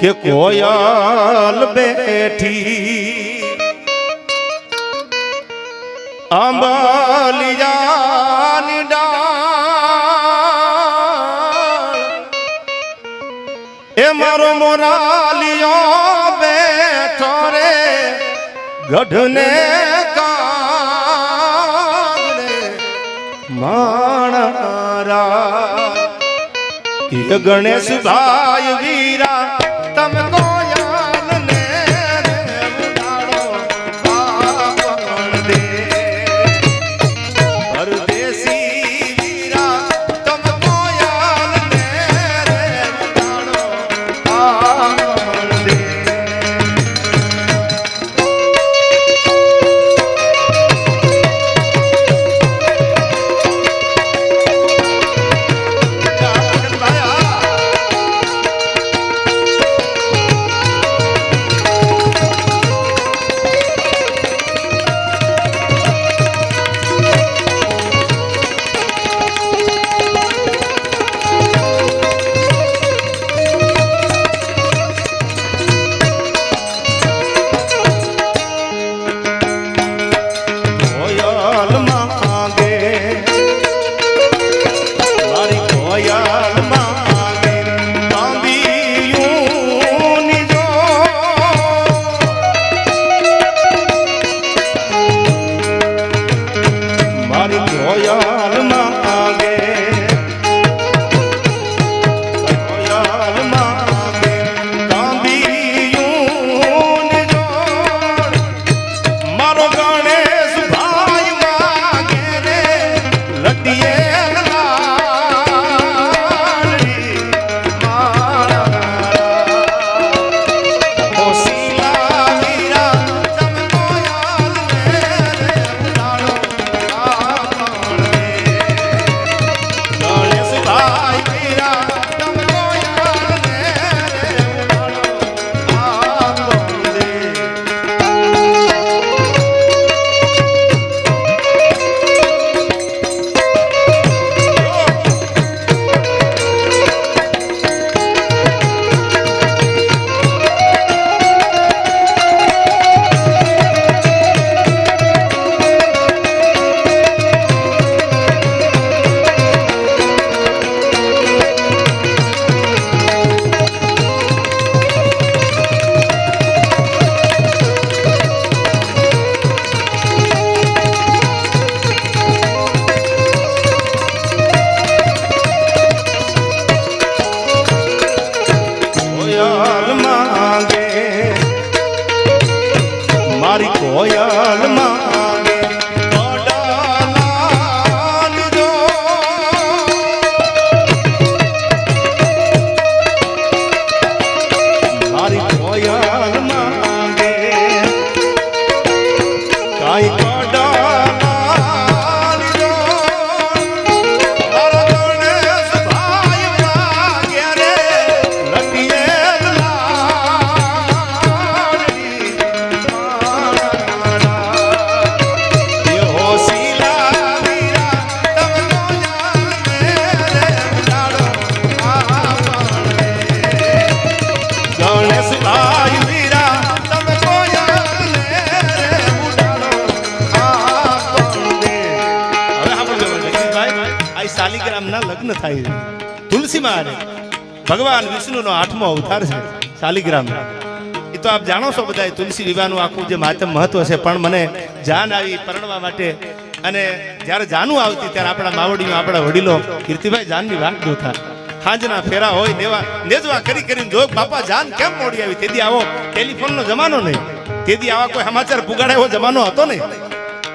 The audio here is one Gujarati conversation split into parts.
કે કોયલ બેઠી અંબલિયાની ડાળ. એ મારો મોરાલિયો બેઠો રે, ગઢને કાગડે માણરા ગણેશ ભાઈ મારો થાય છે. તુલસીમાં હારે. ભગવાન વિષ્ણુનો આઠમો અવતાર છે શાલિગ્રામ એ તો આપ જાણો છો બધા તુલસી વિવાહનું આખું જે માતમ મહત્વ છે, પણ મને જાન આવી પરણવા માટે અને જ્યારે જાનું આવતી ત્યારે આપણા માવડીમાં આપણા વડીલો કીર્તિભાઈ જાનની વાત જોતા. હાજના ફેરા હોય, નેવા નેજવા કરી કરીને જો બાપા, જાન કેમ મોડી આવી? તેથી આવો, ટેલિફોનનો જમાનો નહીં. તેથી આવા કોઈ સમાચાર પુગાડે એવો જમાનો હતો નહીં.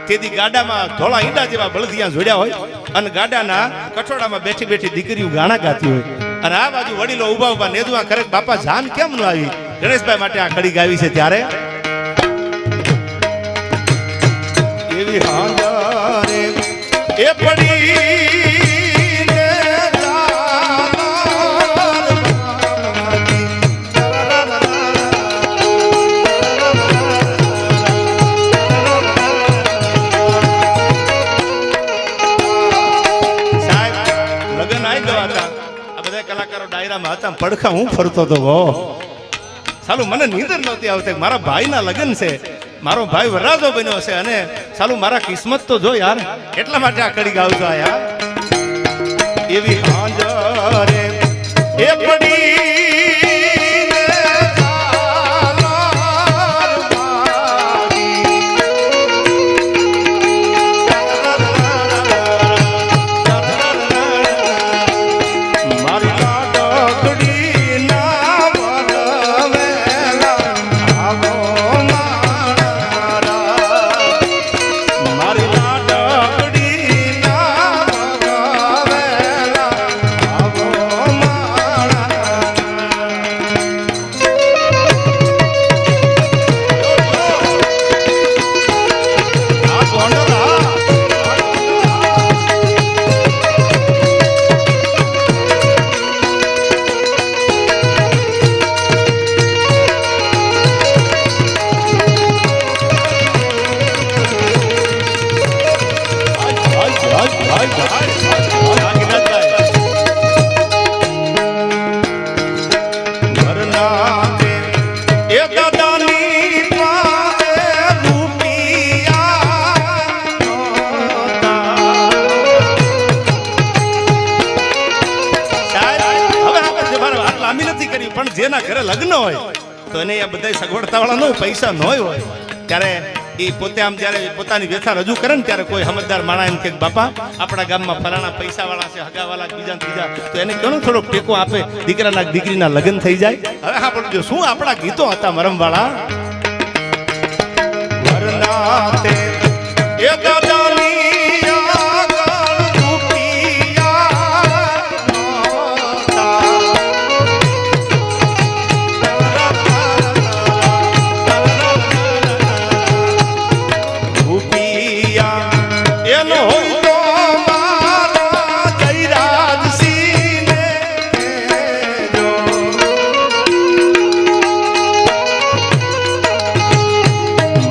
તેથી ગાડામાં ધોળા ઈંડા જેવા બળદિયા જોડ્યા હોય અને ગાડાના કઠોડામાં બેઠી બેઠી દીકરીઓ ગાણા ગાતી હોય. અને આ બાજુ વડીલો ઊભા ઊભા નેદવા કરે બાપા જાન કેમ ન આવી? ગણેશભાઈ માટે આ કડી ગાવી છે ત્યારે. એવી હાંજારે એ પડી હતા પડખા હું ફરતો હતો ગો. સાલું મને નીંદર નહોતી આવતી. મારા ભાઈના લગ્ન છે. મારો ભાઈ વરરાજો બન્યો છે અને સાલું મારા કિસ્મત તો જો યાર, એટલા માટે આ કડી ગાવ યાર એવી હાંજરે એ પડી તો બધા સગવડતા વાળા ન પૈસા ન હોય ત્યારે એ પોતે આમ જ્યારે પોતાની વ્યથા રજૂ કરે ને ત્યારે કોઈ સમજદાર માણા એમ કે બાપા, આપણા ગામમાં ફલાણા પૈસા વાળા છે હગા વાળા બીજા ત્રીજા તો એને કેનો થોડોક ટેકો આપે, દીકરાના દીકરીના લગ્ન થઈ જાય. હવે હા, પણ જો શું આપણા ગીતો હતા મરમ વાળા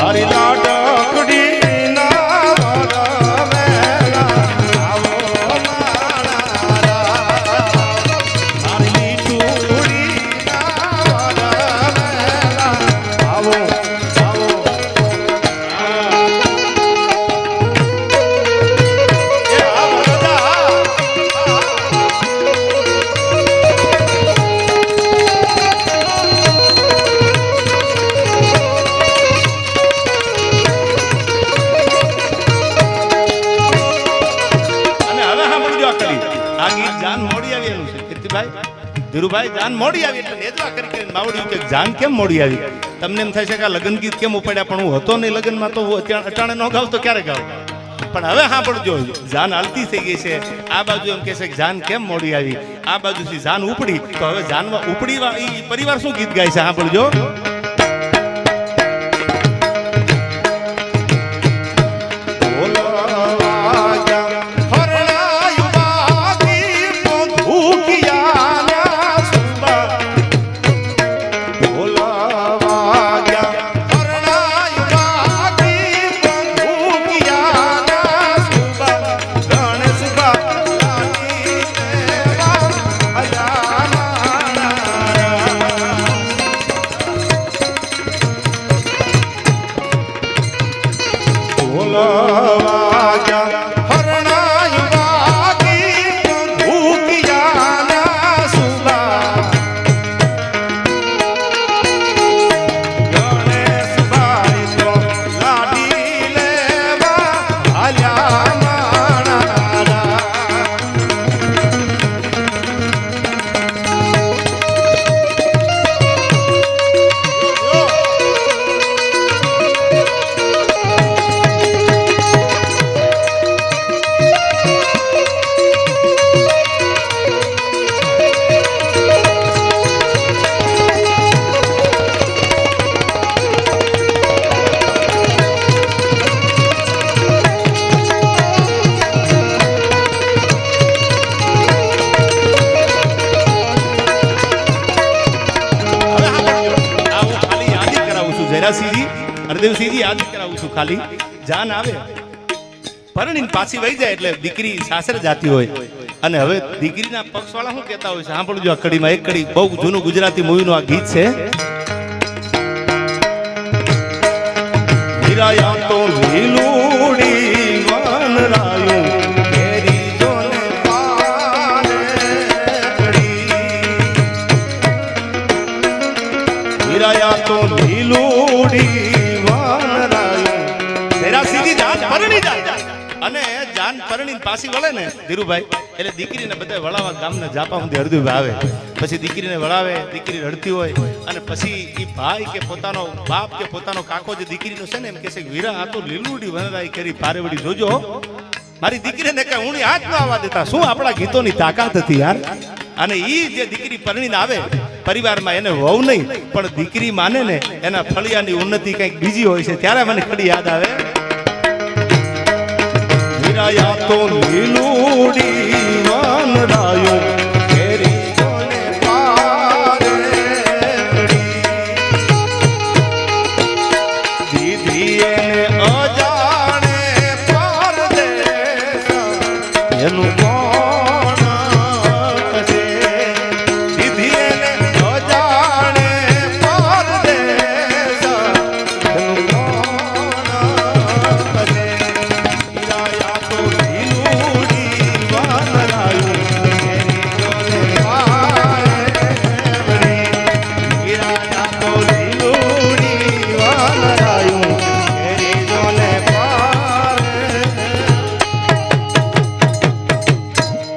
મારી ધીરુભાઈ જાન મોડી આવી એટલે નેજવા કરી કરીને માવડ્યું કે જાન કેમ મોડી આવી? તમને એમ થાય છે કે આ લગ્ન ગીત કેમ ઉપાડ્યા? પણ હું હતો નહીં લગ્નમાં તો અટાણે ન ગાવ તો ક્યારે ગાવ? પણ હવે હા પણ જો જાન હાલતી થઈ ગઈ છે. આ બાજુ એમ કહેશે કે જાન કેમ મોડી આવી? આ બાજુથી જાન ઉપડી. તો હવે જાનમાં ઉપડી પરિવાર શું ગીત ગાય છે? હા પણ હવે નથી યાદ કરાવું છું ખાલી. જાન આવે. પરણીને પાછી વહી જાય એટલે દીકરી સાસરે જાતી હોય. અને હવે દીકરીના પક્ષવાળા શું કહેતા હોય છે? સાંભળજો આ કડીમાં. એક કડી બહુ જૂનું ગુજરાતી મૂવીનું આ ગીત છે. હીરાયા તો લીલુડી વનરાયું હીરાયા તો જાન પરણી પાછી વળે ને ધીરુભાઈ. એટલે દીકરીને બધા વળાવા ગામના જાપા સુધી હરદું આવે પછી દીકરીને વળાવે, દીકરી રડતી હોય. અને પછી એ ભાઈ કે પોતાનો બાપ કે પોતાનો કાકો જે દીકરીનો છે ને એમ કે છે વીરા, આ તો લીલુડી વનરાઈ કરી પારેવડી જોજો મારી દીકરીને કઈ ઊણી હાથ ન આવવા દેતા. શું આપણા ગીતોની તાકાત હતી યાર? અને ઈ જે દીકરી પરણીને આવે, પરિવારમાં એને વહુ નહીં, પણ દીકરી માને ને એના ફળિયાની ઉન્નતિ કંઈક બીજી હોય છે. ત્યારે મને ખડી યાદ આવે. વીરાયા તો લીલુડી વાનરાયો